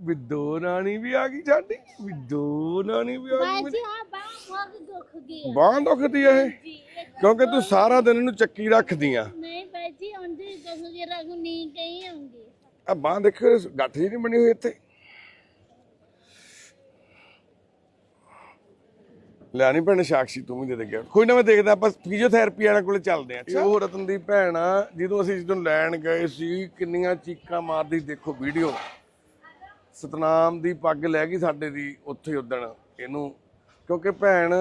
ਵਿਦੋ ਰਾਣੀ ਵੀ ਆ ਗਈ ਸਾਡੀ ਵਿਦੋ ਰਾਣੀ ਵੀ ਆ ਗਈ ਬਾਜੀ ਆ ਬਾਹ ਦੁੱਖ ਗਈ ਬਾਂਹ ਦੁਖਦੀ ਆ ਇਹ? ਜੀ ਕਿਉਂਕਿ ਤੂੰ ਸਾਰਾ ਦਿਨ ਇਹਨੂੰ ਚੱਕੀ ਰੱਖਦੀ ਆ। ਨਹੀਂ ਬਾਜੀ ਆਉਂਦੀ ਦੁੱਖ ਗਈ ਰਗੂ ਨਹੀਂ ਗਈ ਆਉਂਗੀ ਆ ਬਾਂਹ ਦੇਖੋ ਗੱਠ ਜੀ ਨਹੀਂ ਬਣੀ ਹੋਈ ਇੱਥੇ। ਲੈ ਨਹੀਂ ਭੈਣ ਸਾਖੀ ਤੂੰ ਵੀ ਦੇ ਦੇ ਗਿਆ ਕੋਈ ਨਾ ਮੈਂ ਦੇਖਦਾ ਆਪਾਂ ਫਿਜ਼ੀਓਥੈਰੇਪੀ ਵਾਲਿਆਂ ਕੋਲੇ ਚੱਲਦੇ ਆ ਉਹ ਰਤਨ ਦੀ ਭੈਣ ਆ ਜਦੋਂ ਅਸੀਂ ਜਦੋਂ ਲੈਣ ਗਏ ਸੀ ਕਿੰਨੀਆਂ ਚੀਕਾਂ ਮਾਰਦੀ ਦੇਖੋ ਵੀਡੀਓ ਸਤਨਾਮ ਦੀ ਪੱਗ ਲੈ ਗਈ ਸਾਡੇ ਦੀ ਉੱਥੇ ਉਦਣ ਇਹਨੂੰ ਕਿਉਂਕਿ ਭੈਣ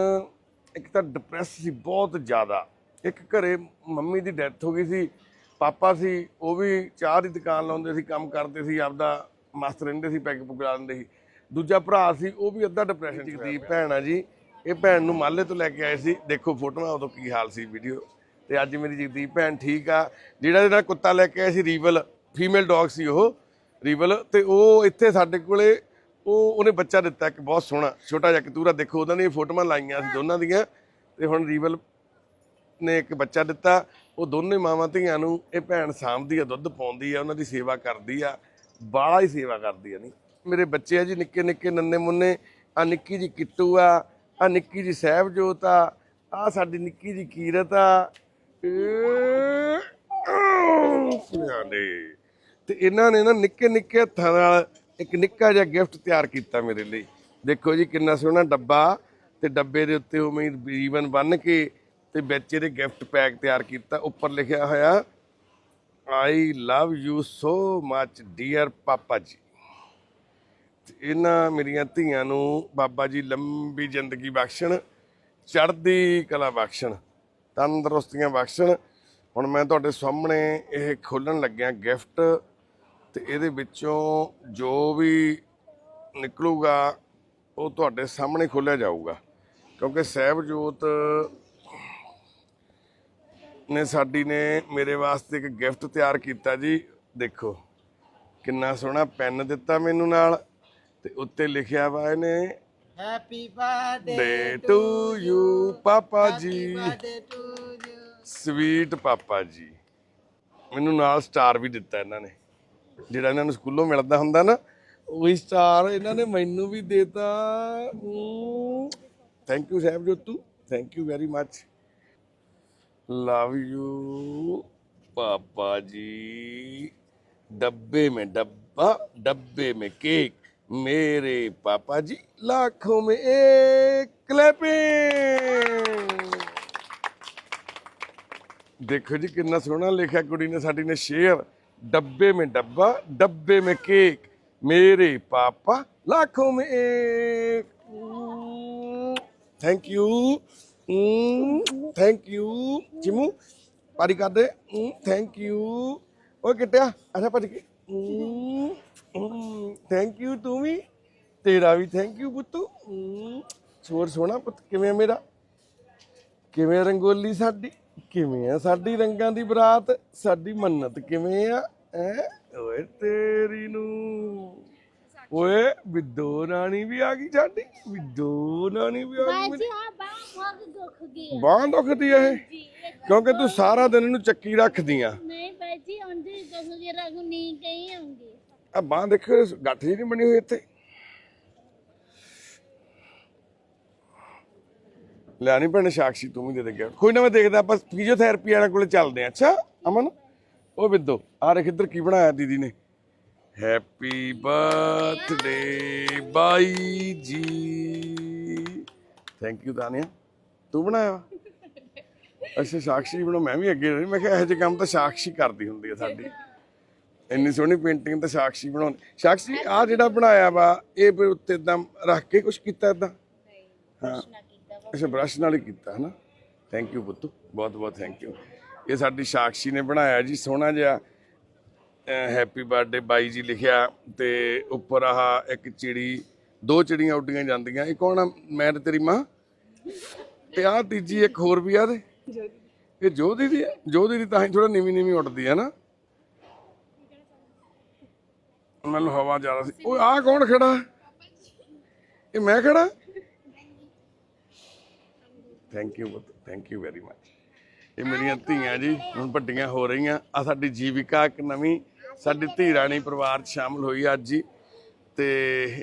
ਇੱਕ ਤਾਂ ਡਿਪਰੈਸ ਸੀ ਬਹੁਤ ਜ਼ਿਆਦਾ। ਇੱਕ ਘਰੇ ਮੰਮੀ ਦੀ ਡੈਥ ਹੋ ਗਈ ਸੀ ਪਾਪਾ ਸੀ ਉਹ ਵੀ ਚਾਹ ਦੀ ਦੁਕਾਨ ਲਾਉਂਦੇ ਸੀ ਕੰਮ ਕਰਦੇ ਸੀ ਆਪਦਾ ਮਸਤ ਰਹਿੰਦੇ ਸੀ ਪੈਗ ਪੁਗ ਲਾ ਦਿੰਦੇ ਸੀ। ਦੂਜਾ ਭਰਾ ਸੀ ਉਹ ਵੀ ਅੱਧਾ ਡਿਪਰੈਸ਼ਨ ਚ ਜਗਦੀਪ ਭੈਣ ਆ ਜੀ ਇਹ ਭੈਣ ਨੂੰ ਮਾਲੇ ਤੋਂ ਲੈ ਕੇ ਆਏ ਸੀ। ਦੇਖੋ ਫੋਟੋਆਂ ਉਦੋਂ ਕੀ ਹਾਲ ਸੀ ਵੀਡੀਓ ਤੇ ਅੱਜ ਮੇਰੀ ਜਗਦੀਪ ਭੈਣ ਠੀਕ ਆ ਜਿਹੜਾ ਇਹਦਾ ਕੁੱਤਾ ਲੈ ਕੇ ਆਏ ਸੀ ਰੀਵਲ ਫੀਮੇਲ ਡੌਗ ਸੀ ਉਹ। ਰੀਵਲ, ਤੇ ਉਹ ਇੱਥੇ ਸਾਡੇ ਕੋਲੇ, ਉਹ, ਉਹਨੇ ਬੱਚਾ ਦਿੱਤਾ ਇੱਕ ਬਹੁਤ ਸੋਹਣਾ, ਛੋਟਾ ਜਿਹਾ ਕਤੂਰਾ। ਦੇਖੋ, ਉਹਨਾਂ ਦੀਆਂ ਫੋਟੋਆਂ ਲਾਈਆਂ ਸੀ ਦੋਨਾਂ ਦੀਆਂ, ਤੇ ਹੁਣ ਰੀਵਲ ਨੇ ਇੱਕ ਬੱਚਾ ਦਿੱਤਾ। ਉਹ ਦੋਨੇ ਮਾਵਾਂ ਧੀਆਂ ਨੂੰ, ਇਹ ਭੈਣ ਸਾਂਭਦੀ ਆ, ਦੁੱਧ ਪਾਉਂਦੀ ਆ, ਉਹਨਾਂ ਦੀ ਸੇਵਾ ਕਰਦੀ ਆ, ਬਾਹਲਾ ਹੀ ਸੇਵਾ ਕਰਦੀ ਆ ਨਹੀਂ ਮੇਰੇ ਬੱਚੇ ਆ ਜੀ, ਨਿੱਕੇ ਨਿੱਕੇ ਨੰਨੇ ਮੁੰਨੇ ਆ ਨਿੱਕੀ ਜੀ ਕਿੱਟੂ ਆ ਆ ਨਿੱਕੀ ਜੀ ਸਹਿਬਜੋਤ ਆ ਆ ਸਾਡੀ ਨਿੱਕੀ ਜੀ ਕੀਰਤ ਆ। ਪਿਆਰੇ ਤੇ ਇਹਨਾਂ ਨੇ ਨਾ ਨਿੱਕੇ ਨਿੱਕੇ ਹੱਥਾਂ ਨਾਲ ਇੱਕ ਨਿੱਕਾ ਜਿਹਾ ਗਿਫਟ ਤਿਆਰ ਕੀਤਾ ਮੇਰੇ ਲਈ। ਦੇਖੋ ਜੀ ਕਿੰਨਾ ਸੋਹਣਾ ਡੱਬਾ ਤੇ ਡੱਬੇ ਦੇ ਉੱਤੇ ਉਵੇਂ ਜੀਵਨ ਬੰਨ ਕੇ ਤੇ ਵਿੱਚ ਇਹਦੇ ਗਿਫਟ ਪੈਕ ਤਿਆਰ ਕੀਤਾ। ਉੱਪਰ ਲਿਖਿਆ ਹੋਇਆ I love you so much dear ਪਾਪਾ ਜੀ। ਇਹਨਾਂ ਮੇਰੀਆਂ ਧੀਆਂ ਨੂੰ ਬਾਬਾ ਜੀ ਲੰਬੀ ਜ਼ਿੰਦਗੀ ਬਖਸ਼ਣ, ਚੜ੍ਹਦੀ ਕਲਾ ਬਖਸ਼ਣ, ਤੰਦਰੁਸਤੀਆਂ ਬਖਸ਼ਣ। ਹੁਣ ਮੈਂ ਤੁਹਾਡੇ ਸਾਹਮਣੇ ਇਹ ਖੋਲਣ ਲੱਗਿਆ ਗਿਫਟ ਤੇ ਇਹਦੇ ਵਿੱਚੋਂ ਜੋ ਵੀ ਨਿਕਲੂਗਾ ਉਹ ਤੁਹਾਡੇ ਸਾਹਮਣੇ ਖੋਲਿਆ ਜਾਊਗਾ। ਕਿਉਂਕਿ ਸਹਿਬਜੋਤ ਨੇ ਸਾਡੀ ਨੇ ਮੇਰੇ ਵਾਸਤੇ ਇੱਕ ਗਿਫਟ ਤਿਆਰ ਕੀਤਾ ਜੀ। ਦੇਖੋ ਕਿੰਨਾ ਸੋਹਣਾ ਪੈਨ ਦਿੱਤਾ ਮੈਨੂੰ ਨਾਲ ਤੇ ਉੱਤੇ ਲਿਖਿਆ ਵਾ ਇਹਨੇ happy birthday to you papa ਜੀ ਸਵੀਟ ਪਾਪਾ ਜੀ ਮੈਨੂੰ ਨਾਲ ਸਟਾਰ ਵੀ ਦਿੱਤਾ ਇਹਨਾਂ ਨੇ। ਜਿਹੜਾ ਇਹਨਾਂ ਨੂੰ ਸਕੂਲੋਂ ਮਿਲਦਾ ਹੁੰਦਾ ਨਾ, ਉਹੀ ਸਟਾਰ ਇਹਨਾਂ ਨੇ ਮੈਨੂੰ ਵੀ ਦੇਤਾ। Thank you Sahib ਜੋਤੂ thank you very much love you ਪਾਪਾ ਜੀ। ਡੱਬੇ ਮੇ ਡੱਬਾ, ਡੱਬੇ ਮੇ ਕੇਕ ਮੇਰੇ ਪਾਪਾ ਜੀ, ਲੱਖੋਂ ਮੇ ਇੱਕ ਕਲੈਪਿੰਗ ਦੇਖੋ ਜੀ, ਕਿੰਨਾ ਸੋਹਣਾ ਲਿਖਿਆ ਕੁੜੀ ਨੇ, ਸਾਡੀ ਨੇ ਸ਼ੇਅਰ ਡੱਬੇ ਮੇ ਡੱਬਾ, ਡੱਬੇ ਮੇ ਕੇਕ, ਮੇਰੇ ਪਾਪਾ ਲੱਖੋਂ ਮੇ ਇੱਕ ਥੈਂਕ ਯੂ ਥੈਂਕ ਯੂ ਜਿਮੂ ਪਾਰੀ ਕਰ ਦੇ। ਥੈਂਕ ਯੂ ਓਏ ਕਿਟਿਆ ਅੱਛਾ ਭੱਜ ਕੇ। ਥੈਂਕ ਯੂ ਤੂੰ ਵੀ। ਤੇਰਾ ਵੀ ਥੈਂਕ ਯੂ ਪੁੱਤੂ। ਛੋਰ ਸੋਹਣਾ ਪੁੱਤ, ਕਿਵੇਂ ਮੇਰਾ? ਕਿਵੇਂ ਰੰਗੋਲੀ ਸਾਡੀ? ਕਿਵੇਂ ਆ? ਸਾਡੀ ਰੰਗਾਂ ਦੀ ਬਰਾਤ ਸਾਡੀ ਮੰਨਤ ਕਿਵੇਂ ਆ? ਐ ਓਏ ਤੇਰੀ ਨੂੰ। ਓਏ ਵਿਦੋ ਰਾਣੀ ਵੀ ਆ ਗਈ ਸਾਡੀ। ਵਿਦੋ ਰਾਣੀ ਵੀ ਆ ਗਈ ਆ। ਬਾਹ ਦੁਖਦੀ ਆ ਇਹ? ਜੀ ਕਿਉਂਕਿ ਤੂੰ ਸਾਰਾ ਦਿਨ ਇਹਨੂੰ ਚੱਕੀ ਰੱਖਦੀ ਆ ਨਹੀਂ ਬਾਜੀ ਆਉਂਦੀ ਦੁੱਖ ਗਈ ਰਗੂ ਨਹੀਂ ਗਈ ਆਉਂਗੀ। ਆ ਬਾਂਹ ਦੇਖੋ ਗੱਠ ਜੀ ਨਹੀਂ ਬਣੀ ਹੋਈ ਇੱਥੇ। ਲੈ ਨਹੀਂ ਭੈਣ ਸਾਖੀ ਤੂੰ ਵੀ ਦੇ ਦੇ ਗਿਆ ਕੋਈ ਨਾ ਮੈਂ ਦੇਖਦਾ ਆਪਾਂ ਫਿਜ਼ੀਓਥੈਰੇਪੀ ਵਾਲਿਆਂ ਕੋਲੇ ਚੱਲਦੇ ਆ ਅੱਛਾ ਅਮਨ? ਉਹ ਬਿੱਦੋ ਆ ਦੇਖ ਇੱਧਰ ਕੀ ਬਣਾਇਆ ਦੀਦੀ ਨੇ? ਹੈਪੀ ਬਰਥਡੇ ਬਾਈ ਜੀ। ਥੈਂਕ ਯੂ ਤਾਨੀਆ ਤੂੰ ਬਣਾਇਆ? ਅੱਛਾ ਸਾਖੀ ਬਣਾਉ ਮੈਂ ਵੀ ਅੱਗੇ ਮੈਂ ਕਿਹਾ ਇਹੋ ਜਿਹੇ ਕੰਮ ਤਾਂ ਸਾਖੀ ਕਰਦੀ ਹੁੰਦੀ ਹੈ ਸਾਡੀ। ਇੰਨੀ ਸੋਹਣੀ ਪੇਂਟਿੰਗ ਤਾਂ ਸਾਖੀ ਬਣਾਉਂਦੀ। ਸਾਖੀ ਆ ਜਿਹੜਾ ਬਣਾਇਆ ਵਾ ਇਹ ਫਿਰ ਉੱਤੇ ਇਦਾਂ ਰੱਖ ਕੇ ਕੁਝ ਕੀਤਾ ਇਦਾਂ? ਹਾਂ। ਅੱਛਾ ਬ੍ਰਸ਼ ਨਾਲ ਹੀ ਕੀਤਾ ਹੈ ਨਾ ਥੈਂਕ ਯੂ ਪੁੱਤੂ ਬਹੁਤ ਬਹੁਤ ਥੈਂਕ ਯੂ ਇਹ ਸਾਡੀ ਸਾਖੀ ਨੇ ਬਣਾਇਆ ਜੀ ਸੋਹਣਾ ਜਿਹਾ ਹੈਪੀ ਬਰਥਡੇ ਬਾਈ ਜੀ ਲਿਖਿਆ ਤੇ ਉੱਪਰ ਆਹ ਇੱਕ ਚਿੜੀ ਦੋ ਚਿੜੀਆਂ ਉੱਡੀਆਂ ਜਾਂਦੀਆਂ। ਇਹ ਕੌਣ ਆ? ਮੈਂ ਤੇ ਤੇਰੀ ਮਾਂ? ਤੇ ਆਹ ਤੀਜੀ ਇੱਕ ਹੋਰ ਵੀ ਆ ਤੇ? ਇਹ ਜੋਧੀ ਦੀ ਜੋਧੀ ਦੀ ਤਾਂ ਹੀ ਥੋੜਾ ਨੀਵੀਂ ਨੀਵੀਂ ਉੱਡਦੀ ਹੈ ਨਾ। ਮੈਨੂੰ ਹਵਾ ਜ਼ਿਆਦਾ ਸੀ। ਓਏ ਆਹ ਕੌਣ ਖੜਾ? ਇਹ ਮੈਂ ਖੜਾ? Thank you thank you very much ਇਹ ਮੇਰੀਆਂ ਧੀਆਂ ਜੀ, ਹੁਣ ਵੱਡੀਆਂ ਹੋ ਰਹੀਆਂ। ਆ ਸਾਡੀ ਜੀਵਿਕਾ ਇੱਕ ਨਵੀਂ, ਸਾਡੀ ਧੀ ਰਾਣੀ ਪਰਿਵਾਰ ਚ ਸ਼ਾਮਲ ਹੋਈ ਅੱਜ ਜੀ ਤੇ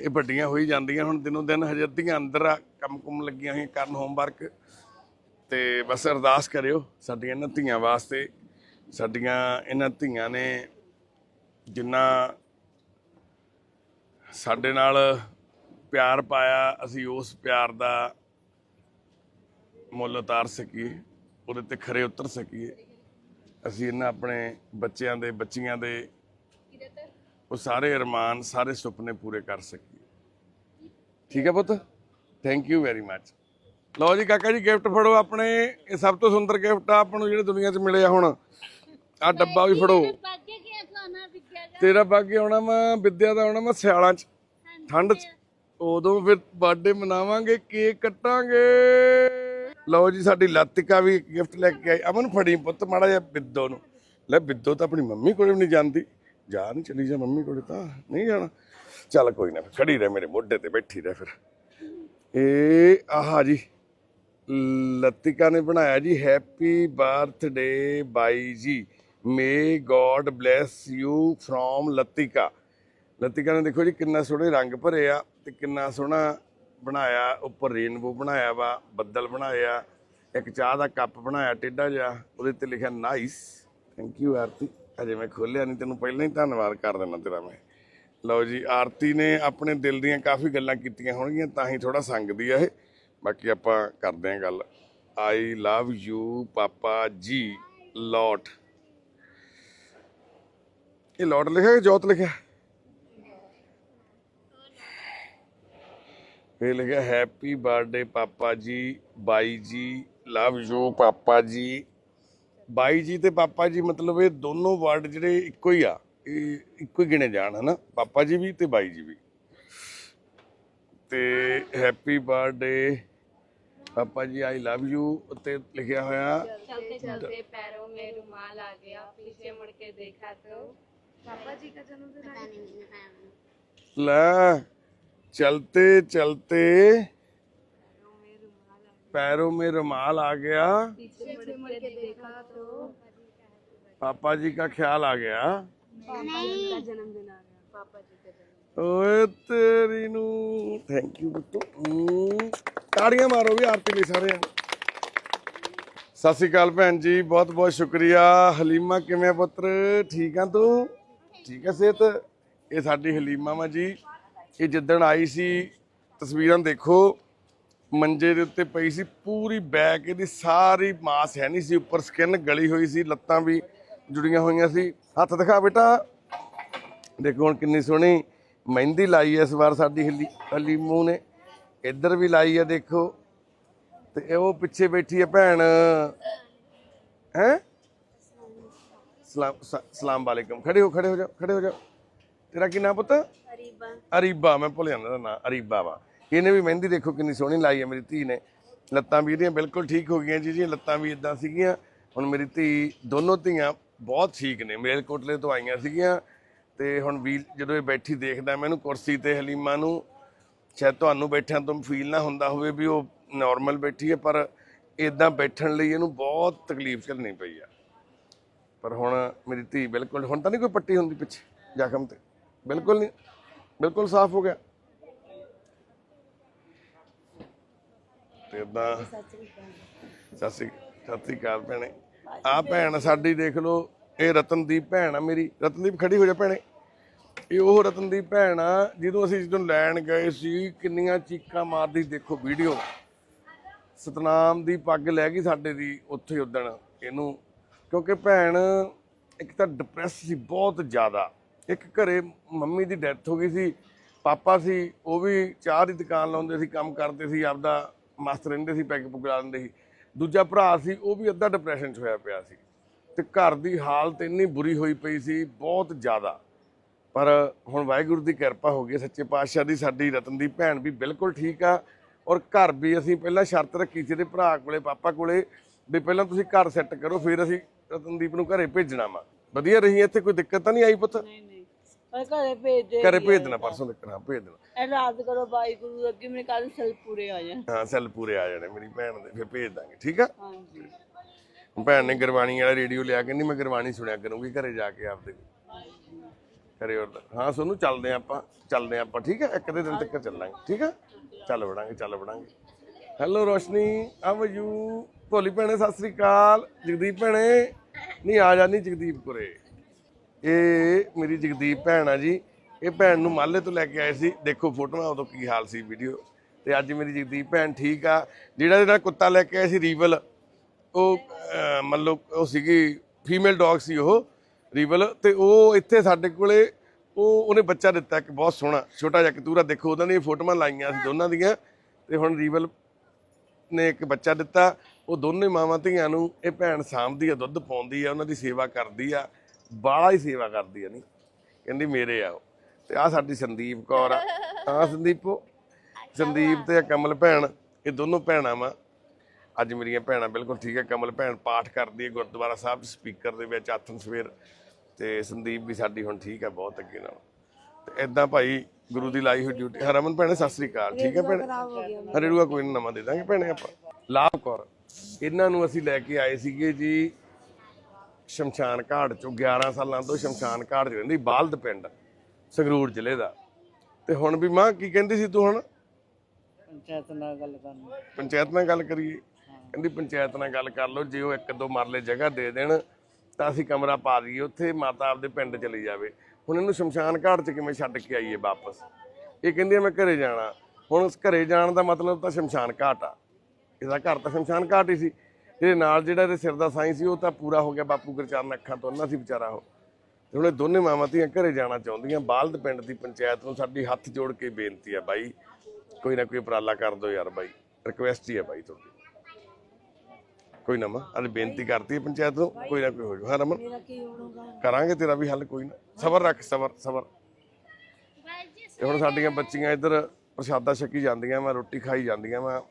ਇਹ ਵੱਡੀਆਂ ਹੋਈ ਜਾਂਦੀਆਂ, ਹੁਣ ਦਿਨੋਂ ਦਿਨ ਹਜੇ ਅੱਧੀਆਂ ਅੰਦਰ ਆ, ਕੰਮ ਕੁਮ ਲੱਗੀਆਂ ਹੋਈਆਂ ਕਰਨ ਹੋਮਵਰਕ ਤੇ ਬਸ ਅਰਦਾਸ ਕਰਿਓ ਸਾਡੀਆਂ ਇਹਨਾਂ ਧੀਆਂ ਵਾਸਤੇ। ਸਾਡੀਆਂ ਇਹਨਾਂ ਧੀਆਂ ਨੇ ਜਿੰਨਾ ਸਾਡੇ ਨਾਲ ਪਿਆਰ ਪਾਇਆ, ਅਸੀਂ ਉਸ ਪਿਆਰ ਦਾ ਮੁੱਲ ਉਤਾਰ ਸਕੀਏ ਉਹਦੇ ਤੇ ਖਰੇ ਉਤਰ ਸਕੀਏ। ਅਸੀਂ ਇਹਨਾਂ ਆਪਣੇ ਬੱਚਿਆਂ ਦੇ ਬੱਚੀਆਂ ਦੇ ਉਹ ਸਾਰੇ ਅਰਮਾਨ ਸਾਰੇ ਸੁਪਨੇ ਪੂਰੇ ਕਰ ਸਕੀਏ। ਠੀਕ ਹੈ ਪੁੱਤ? ਥੈਂਕ ਯੂ ਵੈਰੀ ਮੱਚ ਲਓ ਜੀ ਕਾਕਾ ਜੀ ਗਿਫਟ ਫੜੋ ਆਪਣੇ। ਇਹ ਸਭ ਤੋਂ ਸੁੰਦਰ ਗਿਫਟ ਆ ਆਪਾਂ ਨੂੰ ਜਿਹੜੇ ਦੁਨੀਆ 'ਚ ਮਿਲੇ ਆ ਹੁਣ। ਆ ਡੱਬਾ ਵੀ ਫੜੋ। ਤੇਰਾ ਬਾਕੀ ਆਉਣਾ ਵਾ ਵਿਦਿਆ ਦਾ ਆਉਣਾ ਵਾ ਸਿਆਲਾਂ 'ਚ। ਠੰਡ 'ਚ। ਉਦੋਂ ਫਿਰ ਬਰਥਡੇ ਮਨਾਵਾਂਗੇ ਕੇਕ ਕੱਟਾਂਗੇ। ਲਓ ਜੀ, ਸਾਡੀ ਲਤਿਕਾ ਵੀ ਗਿਫਟ ਲੈ ਕੇ ਆਈ। ਅਮਨ ਫੜੀ ਪੁੱਤ, ਮਾੜਾ ਜਿਹਾ ਬਿੱਦੋ ਨੂੰ। ਲੈ, ਬਿੱਦੋ ਤਾਂ ਆਪਣੀ ਮੰਮੀ ਕੋਲੇ ਵੀ ਨਹੀਂ ਜਾਂਦੀ। ਜਾ ਨਹੀਂ ਚਲੀ ਜਾ ਮੰਮੀ ਕੋਲੇ ਤਾਂ, ਨਹੀਂ ਜਾਣਾ। ਚੱਲ ਕੋਈ ਨਾ ਫਿਰ ਖੜੀ ਰਹਿ ਮੇਰੇ ਮੋਢੇ ਤੇ, ਬੈਠੀ ਰਹਿ ਫਿਰ। ਇਹ ਆਹ ਜੀ, ਲਤਿਕਾ ਨੇ ਬਣਾਇਆ ਜੀ ਹੈਪੀ ਬਰਥਡੇ ਬਾਈ ਜੀ। May god bless you from Latika. Latika ਨੇ ਦੇਖੋ ਜੀ, ਕਿੰਨਾ ਸੋਹਣੇ ਰੰਗ ਭਰੇ ਆ ਤੇ ਕਿੰਨਾ ਸੋਹਣਾ ਬਣਾਇਆ, ਉੱਪਰ ਰੇਨਬੋ ਬਣਾਇਆ ਵਾ, ਬੱਦਲ ਬਣਾਇਆ, ਇੱਕ ਚਾਹ ਦਾ ਕੱਪ ਬਣਾਇਆ ਟੇਢਾ ਜਿਹਾ, ਉਹਦੇ ਤੇ ਲਿਖਿਆ ਨਾਈਸ ਥੈਂਕ ਯੂ ਆਰਤੀ। ਅਜੇ ਮੈਂ ਖੋਲਿਆ ਨਹੀਂ ਤੈਨੂੰ ਪਹਿਲਾਂ ਹੀ ਧੰਨਵਾਦ ਕਰ ਦੇਣਾ ਤੇਰਾ ਮੈਂ। ਲਓ ਜੀ, ਆਰਤੀ ਨੇ ਆਪਣੇ ਦਿਲ ਦੀਆਂ ਕਾਫੀ ਗੱਲਾਂ ਕੀਤੀਆਂ ਹੋਣਗੀਆਂ, ਤਾਂ ਹੀ ਥੋੜਾ ਸੰਗਦੀ ਆ ਇਹ। ਬਾਕੀ ਆਪਾਂ ਕਰਦੇ ਆਂ ਗੱਲ। ਆਈ ਲਵ ਯੂ ਪਾਪਾ ਜੀ, ਲੋਟ। ਇਹ ਲੋਟ ਲਿਖਿਆ ਕਿ ਜੋਤ ਲਿਖਿਆ? ਇਹ ਲਿਖਿਆ ਹੈਪੀ ਬਰਥਡੇ ਪਾਪਾ ਜੀ ਬਾਈ ਜੀ ਲਵ ਯੂ ਪਾਪਾ ਜੀ। ਬਾਈ ਜੀ ਤੇ ਪਾਪਾ ਜੀ ਮਤਲਬ ਇਹ ਦੋਨੋਂ ਵਰਡ ਜਿਹੜੇ ਇੱਕੋ ਹੀ ਆ ਇਹ ਇੱਕੋ ਹੀ ਗਿਣੇ ਜਾਣ ਹਨਾ? ਪਾਪਾ ਜੀ ਵੀ ਤੇ ਬਾਈ ਜੀ ਵੀ। ਤੇ ਹੈਪੀ ਬਰਥਡੇ ਪਾਪਾ ਜੀ ਆਈ ਲਵ ਯੂ ਉੱਤੇ ਲਿਖਿਆ ਹੋਇਆ। ਚਲਤੇ ਚਲਤੇ ਪੈਰੋਂ ਮੇ ਰੁਮਾਲ ਆ ਗਿਆ ਪਿੱਛੇ ਮੁੜ ਕੇ ਦੇਖਾ ਤੋ। ਪਾਪਾ ਜੀ ਦਾ ਜਨਮ ਦਿਨ ਲੈ। ਚਲਤੇ ਚਲਤੇ पैरों में रुमाल आ गया पापा जी का ख्याल आ गया ਓਏ ਤੇਰੀ ਨੂੰ। ਥੈਂਕ ਯੂ ਬੁੱਤੋ ਤਾੜੀਆਂ ਮਾਰੋ ਵੀ ਆਰਤੀ ਲਈ ਸਾਰਿਆਂ ਸਤਿ ਸ਼੍ਰੀ ਅਕਾਲ ਭੈਣ ਜੀ ਬਹੁਤ ਬਹੁਤ ਸ਼ੁਕਰੀਆ। ਹਲੀਮਾ ਕਿਵੇਂ ਪੁੱਤਰ? ਠੀਕ ਆ ਤੂੰ? ਠੀਕ ਆ ਸਿਹਤ? ਇਹ ਸਾਡੀ ਹਲੀਮਾ ਮਾ ਜੀ। ਇਹ ਜਿੱਦਣ ਆਈ ਸੀ, ਤਸਵੀਰਾਂ ਦੇਖੋ, ਮੰਜੇ ਦੇ ਉੱਤੇ ਪਈ ਸੀ ਪੂਰੀ ਬੈਕ, ਇਹਦੀ ਸਾਰੀ ਮਾਸ ਹੈ ਨਹੀਂ ਸੀ, ਉੱਪਰ ਸਕਿਨ ਗਲੀ ਹੋਈ ਸੀ, ਲੱਤਾਂ ਵੀ ਜੁੜੀਆਂ ਹੋਈਆਂ ਸੀ। ਹੱਥ ਦਿਖਾ ਬੇਟਾ। ਦੇਖੋ ਹੁਣ ਕਿੰਨੀ ਸੋਹਣੀ ਮਹਿੰਦੀ ਲਾਈ ਐ ਇਸ ਵਾਰ ਸਾਡੀ ਹਲੀ ਹਲੀਮੂ ਨੇ। ਇੱਧਰ ਵੀ ਲਾਈ ਐ ਦੇਖੋ। ਤੇ ਉਹ ਪਿੱਛੇ ਬੈਠੀ ਐ ਭੈਣ। ਹੈ? ਸਲਾਮ ਸਲਾਮ ਵਾਲੇਕਮ। ਖੜੇ ਹੋ ਖੜੇ ਹੋ ਜਾ ਖੜੇ ਹੋ ਜਾ ਤੇਰਾ ਕੀ ਨਾਮ ਪੁੱਤ? ਅਰੀਬਾ। ਅਰੀਬਾ ਮੈਂ ਭੁੱਲ ਜਾਂਦਾ ਦਾ ਨਾਂ ਅਰੀਬਾ ਵਾ। ਇਹਨੇ ਵੀ ਮਹਿੰਦੀ ਦੇਖੋ ਕਿੰਨੀ ਸੋਹਣੀ ਲਾਈ ਹੈ ਮੇਰੀ ਧੀ ਨੇ। ਲੱਤਾਂ ਵੀ ਇਹਦੀਆਂ ਬਿਲਕੁਲ ਠੀਕ ਹੋ ਗਈਆਂ ਜੀ ਜੀ ਲੱਤਾਂ ਵੀ ਇਦਾਂ ਸੀਗੀਆਂ। ਹੁਣ ਮੇਰੀ ਧੀ ਦੋਨੋਂ ਧੀਆਂ ਬਹੁਤ ਠੀਕ ਨੇ ਮੇਲ ਕੋਟਲੇ ਤੋਂ ਆਈਆਂ ਸੀਗੀਆਂ। ਤੇ ਹੁਣ ਵੀ ਜਦੋਂ ਇਹ ਬੈਠੀ ਦੇਖਦਾ ਮੈਂ ਇਹਨੂੰ ਕੁਰਸੀ ਤੇ ਹਲੀਮਾ ਨੂੰ ਸ਼ਾਇਦ ਤੁਹਾਨੂੰ ਬੈਠਿਆਂ ਤੋਂ ਫੀਲ ਨਾ ਹੁੰਦਾ ਹੋਵੇ ਵੀ ਉਹ ਨਾਰਮਲ ਬੈਠੀ ਹੈ ਪਰ ਇਦਾਂ ਬੈਠਣ ਲਈ ਇਹਨੂੰ ਬਹੁਤ ਤਕਲੀਫ ਕਰਨੀ ਪਈ ਆ। ਪਰ ਹੁਣ ਮੇਰੀ ਧੀ ਬਿਲਕੁਲ ਹੁਣ ਤਾਂ ਨਹੀਂ ਕੋਈ ਪੱਟੀ ਹੁੰਦੀ ਪਿੱਛੇ ਜ਼ਖਮ ਤੇ। ਬਿਲਕੁਲ ਨਹੀਂ, ਬਿਲਕੁਲ ਸਾਫ਼ ਹੋ ਗਿਆ। ਤੇ ਇਦਾਂ ਸਤਿ ਸ੍ਰੀ ਸਤਿ ਸ੍ਰੀ ਅਕਾਲ ਭੈਣੇ। ਆ ਭੈਣ ਸਾਡੀ, ਦੇਖ ਲਓ, ਇਹ ਰਤਨਦੀਪ ਭੈਣ ਆ ਮੇਰੀ। ਰਤਨਦੀਪ ਖੜੀ ਹੋ ਜਾ ਭੈਣੇ। ਇਹ ਉਹ ਰਤਨਦੀਪ ਭੈਣ ਆ ਜਦੋਂ ਅਸੀਂ ਜਦੋਂ ਲੈਣ ਗਏ ਸੀ, ਕਿੰਨੀਆਂ ਚੀਕਾਂ ਮਾਰਦੀ, ਦੇਖੋ ਵੀਡੀਓ। ਸਤਨਾਮ ਦੀ ਪੱਗ ਲੈ ਗਈ ਸਾਡੇ ਦੀ ਉੱਥੇ ਉਦਣ, ਇਹਨੂੰ। ਕਿਉਂਕਿ ਭੈਣ, ਇੱਕ ਤਾਂ ਡਿਪਰੈਸ ਸੀ, ਬਹੁਤ ਜ਼ਿਆਦਾ। ਇੱਕ ਘਰੇ ਮੰਮੀ ਦੀ ਡੈਥ ਹੋ ਗਈ ਸੀ, ਪਾਪਾ ਸੀ, ਉਹ ਵੀ ਚਾਹ ਦੀ ਦੁਕਾਨ ਲਾਉਂਦੇ ਸੀ, ਕੰਮ ਕਰਦੇ ਸੀ, ਆਪਦਾ ਮਸਤ ਰਹਿੰਦੇ ਸੀ, ਪੈਗ ਪੁਗ ਲਾ ਦਿੰਦੇ ਸੀ। ਦੂਜਾ ਭਰਾ ਸੀ, ਉਹ ਵੀ ਅੱਧਾ ਡਿਪਰੈਸ਼ਨ 'ਚ ਹੋਇਆ ਪਿਆ ਸੀ। ਤੇ ਘਰ ਦੀ ਹਾਲਤ ਇੰਨੀ ਬੁਰੀ ਹੋਈ ਪਈ ਸੀ, ਬਹੁਤ ਜ਼ਿਆਦਾ। ਪਰ ਹੁਣ ਵਾਹਿਗੁਰੂ ਦੀ ਕਿਰਪਾ ਹੋ ਗਈ ਸੱਚੇ ਪਾਤਸ਼ਾਹ ਦੀ, ਸਾਡੀ ਰਤਨ ਦੀ ਭੈਣ ਵੀ ਬਿਲਕੁਲ ਠੀਕ ਆ। ਔਰ ਘਰ ਵੀ ਅਸੀਂ ਪਹਿਲਾਂ ਸ਼ਰਤ ਰੱਖੀ ਸੀ ਤੇ ਭਰਾ ਕੋਲੇ, ਪਾਪਾ ਕੋਲੇ, ਵੀ ਪਹਿਲਾਂ ਤੁਸੀਂ ਘਰ ਸੈੱਟ ਕਰੋ, ਫਿਰ ਅਸੀਂ ਰਤਨਦੀਪ ਨੂੰ ਘਰੇ ਭੇਜਣਾ ਵਾ। ਵਧੀਆ ਰਹੀ ਇੱਥੇ, ਕੋਈ ਦਿੱਕਤ ਤਾਂ ਨਹੀਂ ਆਈ ਪੁੱਤ? ਨਹੀਂ ਨਹੀਂ। ਪਰ ਘਰੇ ਭੇਜ ਦੇ ਘਰੇ ਭੇਜ ਦੇਣਾ ਪਰਸੋਂ ਤੱਕ ਹਾਂ ਭੇਜ ਦੇਣਾ। ਐਲਾਨ ਕਰੋ ਬਾਈ ਗੁਰੂ ਅੱਗੇ ਮੇਰੇ ਕੱਲ ਸੈਲ ਪੂਰੇ ਆ ਜਾਣ। ਹਾਂ ਸੈੱਲ ਪੂਰੇ ਆ ਜਾਣੇ ਮੇਰੀ ਭੈਣ ਦੇ ਫਿਰ ਭੇਜ ਦਾਂਗੇ ਠੀਕ ਆ? ਹਾਂਜੀ। ਭੈਣ ਨੇ ਗੁਰਬਾਣੀ ਵਾਲਾ ਰੇਡੀਓ ਲਿਆ ਕਹਿੰਦੀ ਮੈਂ ਗੁਰਬਾਣੀ ਸੁਣਿਆ ਕਰੂੰਗੀ ਘਰੇ ਜਾ ਕੇ ਆਪਦੇ। ਕਰਿਓ ਅਰਦਾਸ। ਹਾਂ ਸੋਨੂੰ ਚੱਲਦੇ ਆਂ ਆਪਾਂ ਚੱਲਦੇ ਆਂ ਆਪਾਂ ਠੀਕ ਹੈ ਇੱਕ ਦੇ ਦਿਨ ਤੱਕ ਚੱਲਾਂਗੇ ਠੀਕ ਹੈ ਚੱਲ ਵੜਾਂਗੇ ਚੱਲ ਵੜਾਂਗੇ। ਹੈਲੋ ਰੋਸ਼ਨੀ ਆਰ ਯੂ ਭੋਲੀ ਭੈਣੇ ਸਤਿ ਸ੍ਰੀ ਅਕਾਲ। ਜਗਦੀਪ ਭੈਣੇ ਨਹੀਂ ਆ ਜਾਨੀ ਜਗਦੀਪ ਕੁਰੇ ਇਹ ਮੇਰੀ ਜਗਦੀਪ ਭੈਣ ਆ ਜੀ। ਇਹ ਭੈਣ ਨੂੰ ਮਾਲੇ ਤੋਂ ਲੈ ਕੇ ਆਏ ਸੀ। ਦੇਖੋ ਫੋਟੋਆਂ, ਉਦੋਂ ਕੀ ਹਾਲ ਸੀ ਵੀਡੀਓ ਤੇ ਅੱਜ ਮੇਰੀ ਜਗਦੀਪ ਭੈਣ ਠੀਕ ਆ। ਜਿਹੜਾ ਜਿਹੜਾ ਕੁੱਤਾ ਲੈ ਕੇ ਆਏ ਸੀ ਰੀਵਲ, ਉਹ ਮੰਨ ਲਓ, ਉਹ ਸੀਗੀ ਫੀਮੇਲ ਡੌਗ ਸੀ ਉਹ, ਰੀਵਲ। ਤੇ ਉਹ ਇੱਥੇ ਸਾਡੇ ਕੋਲੇ, ਉਹ, ਉਹਨੇ ਬੱਚਾ ਦਿੱਤਾ ਇੱਕ ਬਹੁਤ ਸੋਹਣਾ, ਛੋਟਾ ਜਿਹਾ ਕਤੂਰਾ। ਦੇਖੋ, ਉਹਨਾਂ ਦੀਆਂ ਫੋਟੋਆਂ ਲਾਈਆਂ ਸੀ ਦੋਨਾਂ ਦੀਆਂ। ਤੇ ਹੁਣ ਰੀਵਲ ਨੇ ਇੱਕ ਬੱਚਾ ਦਿੱਤਾ। ਉਹ ਦੋਨੇ ਮਾਵਾਂ ਧੀਆਂ ਨੂੰ ਇਹ ਭੈਣ ਸਾਂਭਦੀ ਆ, ਦੁੱਧ ਪਾਉਂਦੀ ਆ, ਉਹਨਾਂ ਦੀ ਸੇਵਾ ਕਰਦੀ ਆ। ਬਾਹਲਾ ਹੀ ਸੇਵਾ ਕਰਦੀ ਆ ਨਹੀਂ ਕਹਿੰਦੀ ਮੇਰੇ ਆ ਉਹ। ਤੇ ਆ ਸਾਡੀ ਸੰਦੀਪ ਕੌਰ ਆ। ਹਾਂ ਸੰਦੀਪੋ ਸੰਦੀਪ ਤੇ ਕਮਲ ਭੈਣ। ਇਹ ਦੋਨੋਂ ਭੈਣਾਂ ਵਾ। ਅੱਜ ਮੇਰੀਆਂ ਭੈਣਾਂ ਬਿਲਕੁਲ ਠੀਕ ਹੈ ਕਮਲ ਭੈਣ ਪਾਠ ਕਰਦੀ ਹੈ ਗੁਰਦੁਆਰਾ ਸਾਹਿਬ ਸਪੀਕਰ ਦੇ ਵਿੱਚ ਆਥਨ ਸਵੇਰ। ਤੇ ਸੰਦੀਪ ਵੀ ਸਾਡੀ ਹੁਣ ਠੀਕ ਹੈ ਬਹੁਤ ਅੱਗੇ ਨਾਲ। ਤੇ ਇਦਾਂ ਭਾਈ ਗੁਰੂ ਦੀ ਲਾਈ ਹੋਈ ਡਿਊਟੀ ਹਰਮਨ ਭੈਣੇ, ਸਤਿ ਸ੍ਰੀ ਅਕਾਲ। ਠੀਕ ਹੈ ਭੈਣੇ? ਰੇੜੂਆ ਕੋਈ ਨਾ ਨਵਾਂ ਦੇ ਦਾਂਗੇ ਭੈਣੇ ਆਪਾਂ। ਲਾਭ ਕੌਰ। ਇਹਨਾਂ ਨੂੰ ਅਸੀਂ ਲੈ ਕੇ ਆਏ ਸੀਗੇ ਜੀ ਸ਼ਮਸ਼ਾਨ ਘਾਟ ਚੋਂ 11 ਸਾਲਾਂ ਤੋਂ ਸ਼ਮਸ਼ਾਨ ਘਾਟ 'ਚ ਰਹਿੰਦੀ ਬਾਲਦ ਪਿੰਡ ਸੰਗਰੂਰ ਜ਼ਿਲ੍ਹੇ ਦਾ। ਤੇ ਹੁਣ ਵੀ ਮਾਂ ਕੀ ਕਹਿੰਦੀ ਸੀ ਤੂੰ ਹੁਣ? ਪੰਚਾਇਤ ਨਾਲ ਗੱਲ ਕਰਨੀ। ਪੰਚਾਇਤ ਨਾਲ ਗੱਲ ਕਰੀਏ? ਕਹਿੰਦੀ ਪੰਚਾਇਤ ਨਾਲ ਗੱਲ ਕਰ ਲਓ ਜੇ ਉਹ ਇੱਕ ਦੋ ਮਰਲੇ ਜਗ੍ਹਾ ਦੇ ਦੇਣ ਤਾਂ ਅਸੀਂ ਕਮਰਾ ਪਾ ਦਈਏ ਉੱਥੇ ਮਾਤਾ ਆਪਦੇ ਪਿੰਡ ਚਲੀ ਜਾਵੇ। ਹੁਣ ਇਹਨੂੰ ਸ਼ਮਸ਼ਾਨ ਘਾਟ 'ਚ ਕਿਵੇਂ ਛੱਡ ਕੇ ਆਈਏ ਵਾਪਸ? ਇਹ ਕਹਿੰਦੀ ਆ ਮੈਂ ਘਰੇ ਜਾਣਾ। ਹੁਣ ਉਸ ਘਰੇ ਜਾਣ ਦਾ ਮਤਲਬ ਤਾਂ ਸ਼ਮਸ਼ਾਨ ਘਾਟ ਆ। ਇਹਦਾ ਘਰ ਤਾਂ ਸ਼ਮਸ਼ਾਨ ਘਾਟ ਹੀ ਸੀ। ਇਹਦੇ ਨਾਲ ਜਿਹੜਾ ਇਹਦੇ ਸਿਰ ਦਾ ਸਾਈਂ ਸੀ ਉਹ ਤਾਂ ਪੂਰਾ ਹੋ ਗਿਆ ਬਾਪੂ ਗੁਰਚਰਨ ਅੱਖਾਂ ਤੋਂ ਅੰਨਾ ਸੀ ਵਿਚਾਰਾ ਉਹ। ਤੇ ਹੁਣ ਇਹ ਦੋਨੇ ਮਾਵਾਂ ਧੀਆਂ ਘਰੇ ਜਾਣਾ ਚਾਹੁੰਦੀਆਂ ਬਾਲਦ ਪਿੰਡ ਦੀ ਪੰਚਾਇਤ ਨੂੰ ਸਾਡੀ ਹੱਥ ਜੋੜ ਕੇ ਬੇਨਤੀ ਆ ਬਾਈ ਕੋਈ ਨਾ ਕੋਈ ਉਪਰਾਲਾ ਕਰ ਦਿਓ ਯਾਰ ਬਾਈ ਰਿਕਵੈਸਟ ਹੀ ਆ ਬਾਈ ਤੁਹਾਡੀ। ਕੋਈ ਨਾ ਮਾਂ ਅੱਜ ਬੇਨਤੀ ਕਰਤੀ ਹੈ ਪੰਚਾਇਤ ਨੂੰ ਕੋਈ ਨਾ ਕੋਈ ਹੋ ਜਾਊ। ਹਾਂ ਰਮਨ ਕਰਾਂਗੇ ਤੇਰਾ ਵੀ ਹੱਲ ਕੋਈ ਨਾ। ਸਬਰ ਰੱਖ ਸਬਰ ਸਬਰ। ਤੇ ਹੁਣ ਸਾਡੀਆਂ ਬੱਚੀਆਂ ਇੱਧਰ ਪ੍ਰਸ਼ਾਦਾ ਛਕੀ ਜਾਂਦੀਆਂ ਵਾ ਰੋਟੀ ਖਾਈ ਜਾਂਦੀਆਂ ਵਾ।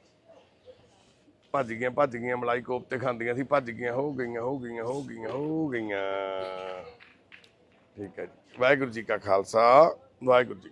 ਭੱਜ ਗਈਆਂ ਭੱਜ ਗਈਆਂ, ਮਲਾਈ ਕੋਫਤੇ ਖਾਂਦੀਆਂ ਸੀ, ਭੱਜ ਗਈਆਂ, ਹੋ ਗਈਆਂ ਹੋ ਗਈਆਂ ਹੋ ਗਈਆਂ ਹੋ ਗਈਆਂ। ਠੀਕ ਹੈ ਜੀ। ਵਾਹਿਗੁਰੂ ਜੀ ਕਾ ਖਾਲਸਾ, ਵਾਹਿਗੁਰੂ ਜੀ